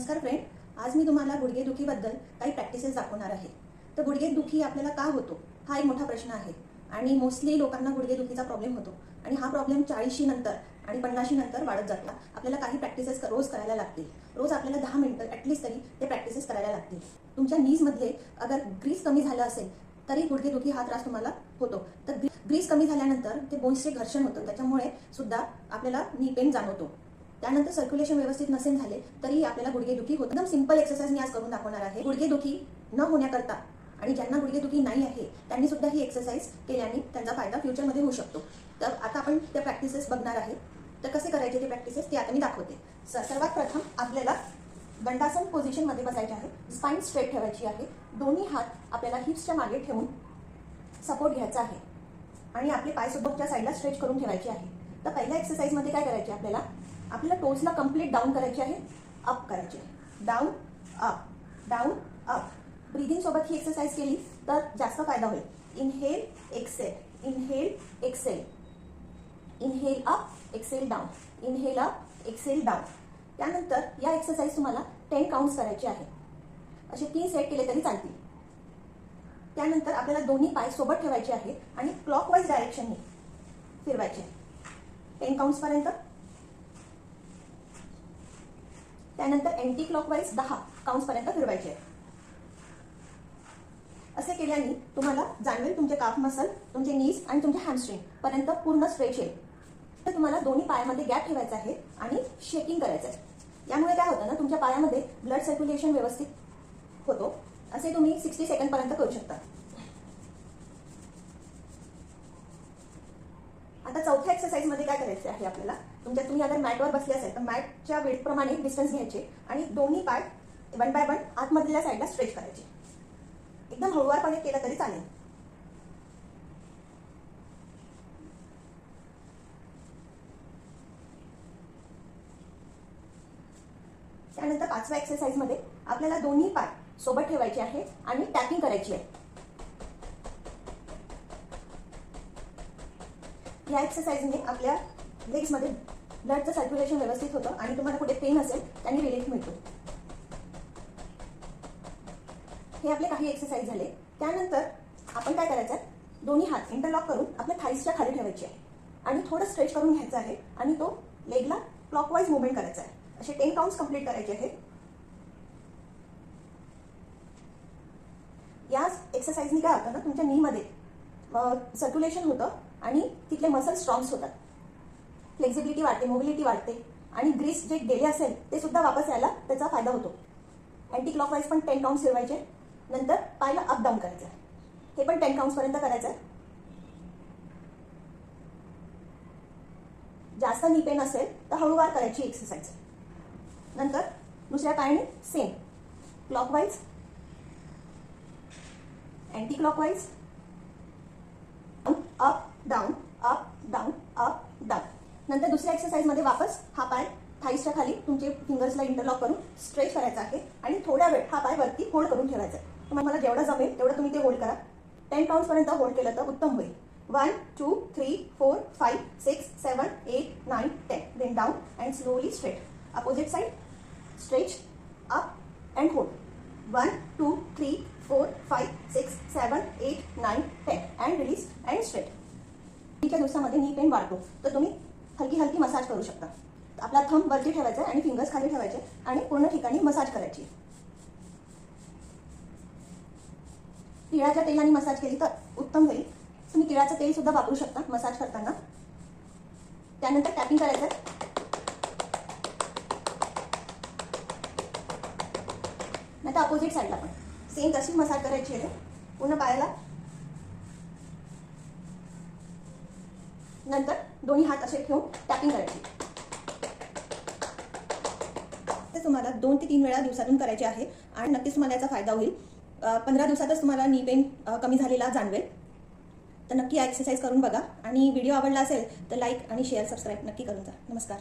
नमस्कार फ्रेंड आज मी तुम्हाला गुडघेदुखीबद्दल काही प्रॅक्टिसेस दाखवणार आहे. तर गुडघेदुखी आपल्याला का होतो? हा एक मोठा प्रश्न आहे. आणि मोस्टली लोकांना गुडघेदुखीचा प्रॉब्लेम होतो. आणि हा प्रॉब्लेम चाळीशी नंतर आणि पन्नाशी नंतर वाढत जातो. आपल्याला काही प्रॅक्टिसेस रोज करायला लागतील. रोज आपल्याला दहा मिनिटं ॲटलिस्ट तरी ते प्रॅक्टिसेस करायला लागतील. तुमच्या नीजमध्ये अगर ग्रीस कमी झालं असेल तरी गुडघेदुखी हा त्रास तुम्हाला होतो. तर ग्रीस कमी झाल्यानंतर ते बोन्सचे घर्षण होतं. त्याच्यामुळे सुद्धा आपल्याला नी पेन जाणवतो. त्यानंतर सर्क्युलेशन व्यवस्थित नसेल झाले तरी आपल्याला गुडघेदुखी होत एकदम सिंपल एक्सरसाइज मी आज करून दाखवणार आहे. गुडघेदुखी न होण्याकरता आणि ज्यांना गुडघेदुखी नाही आहे त्यांनी सुद्धा ही एक्सरसाइज केल्याने त्यांचा फायदा फ्युचरमध्ये होऊ शकतो. तर आता आपण त्या प्रॅक्टिसेस बघणार आहे. तर कसे करायचे ते प्रॅक्टिसेस ते आता मी दाखवते. सर्वात प्रथम आपल्याला दंडासन पोझिशनमध्ये बसायचे आहे. स्पाईन स्ट्रेट ठेवायची आहे. दोन्ही हात आपल्याला हिप्सच्या मागे ठेवून सपोर्ट घ्यायचा आहे. आणि आपले पाय सुद्धा साईडला स्ट्रेच करून ठेवायचे आहे. तर पहिल्या एक्सरसाइजमध्ये काय करायचे आपल्याला? आपल्याला टोजला कंप्लीट डाऊन करायची आहे अप करायची आहे. Down up down up breathing सोबत ही एक्सरसाइज केली तर जास्त फायदा होईल. Inhale exhale inhale exhale inhale up exhale down inhale up exhale down त्यानंतर या एक्सरसाइज तुम्हाला टेन काउंट्स करायचे आहे. असे तीन सेट केले तरी चालतील. त्यानंतर आपल्याला दोन्ही पाय सोबत ठेवायचे आहे आणि क्लॉकवाईज डायरेक्शनने फिरवायचे टेन काउंट्स पर्यंत त्यानंतर अँटी क्लॉकवाईज दहा काउंट्स पर्यंत फिरवायचे. असे केल्याने तुम्हाला जाणवेल तुमचे काफ मसल तुमचे नीज आणि तुमचे हॅमस्ट्रिंग पर्यंत पूर्ण स्ट्रेच येईल. तर तुम्हाला दोन्ही पायामध्ये गॅप ठेवायचा आहे आणि शेकिंग करायचं आहे. यामुळे काय होतं ना तुमच्या पायामध्ये ब्लड सर्क्युलेशन व्यवस्थित होतो. असे तुम्ही सिक्स्टी सेकंड पर्यंत करू शकता. आता चौथ्या एक्सरसाइजमध्ये काय करायचे आहे आपल्याला? तुमच्या तुम्ही अगर मॅटवर बसले असेल तर मॅटच्या वेट प्रमाणे डिस्टन्स घ्यायचे आणि दोन्ही पाय वन बाय वन आतमधल्या साईडला स्ट्रेच करायचे. एकदम हळूवारपणे केलं तरी चालेल. त्यानंतर पाचव्या एक्सरसाइजमध्ये आपल्याला दोन्ही पाय सोबत ठेवायचे आहे आणि टॅपिंग करायची आहे. या एक्सरसाइजने आपल्या लेग्समध्ये ब्लडचं सर्क्युलेशन व्यवस्थित होतं आणि तुम्हाला कुठे पेन असेल त्यांनी रिलीफ मिळतो. हे आपले काही एक्सरसाइज झाले. त्यानंतर आपण काय करायचं? आहे दोन्ही हात इंटरलॉक करून आपल्या थाईसच्या खाली ठेवायचे आहे. आणि थोडं स्ट्रेच करून घ्यायचं आहे आणि तो लेगला क्लॉकवाईज मुवमेंट करायचा आहे. असे टेन काउंट्स कंप्लीट करायचे आहेत. या एक्सरसाइजनी काय होतं ना तुमच्या नीमध्ये सर्क्युलेशन होतं. आणि तिथले मसल स्ट्रॉंग्स होतात. फ्लेक्झिबिलिटी वाढते मोबिलिटी वाढते. आणि ग्रीस जे गेले असेल ते सुद्धा वापस यायला त्याचा फायदा होतो. अँटी क्लॉकवाईज पण टेन काउंट्स फिरवायचे. नंतर पायला अप डाऊन करायचं. आहे हे पण टेन काउंट्स पर्यंत करायचं. आहे जास्त नी पेन असेल तर हळूवार करायची एक्सरसाइज नंतर दुसऱ्या पायाने same clockwise anti clockwise up down up down up down नंतर दुसऱ्या एक्सरसाइजमध्ये वापस हा पाय थाईसच्या खाली तुमचे फिंगर्सला इंटरलॉक करून स्ट्रेच करायचा आहे आणि थोड्या वेळ हा पाय वरती होल्ड करून ठेवायचा आहे. तुम्हाला जेवढं जमेल तेवढं तुम्ही ते होल्ड करा. टेन काउंट्स होल्ड केलं तर उत्तम होईल. One two three four five six seven eight nine ten then down and slowly straight opposite side stretch up and hold one two three four five six seven eight nine ten and release and straight तिच्या दिवसामध्ये knee pain वाढतो. तर तुम्ही हलकी हलकी massage करू शकता. आपला थंब वरती ठेवायचा आणि फिंगर्स खाली ठेवायचे आणि पूर्ण ठिकाणी मसाज करायची. तिळाच्या तेलाने मसाज केली तर उत्तम होईल. तुम्ही तिळाचं तेल सुद्धा वापरू शकता मसाज करताना. त्यानंतर टॅपिंग करायचं नाही तर अपोजिट साईडला पण. सेम तशी मसाज करायची आहे. पूर्ण पायाला. नंतर दोन्ही हात असे ठेवून टॅपिंग करायची. ते तुम्हाला दोन ते तीन वेळा दिवसातून करायचे आहे आणि नक्कीच तुम्हाला याचा फायदा होईल. पंधरा दिवसातच तुम्हाला नी पेन कमी झालेला जाणवेल. तर नक्की एक्सरसाइज करून बघा. आणि व्हिडिओ आवडला असेल तर लाईक आणि शेअर सबस्क्राईब नक्की करून जा. नमस्कार.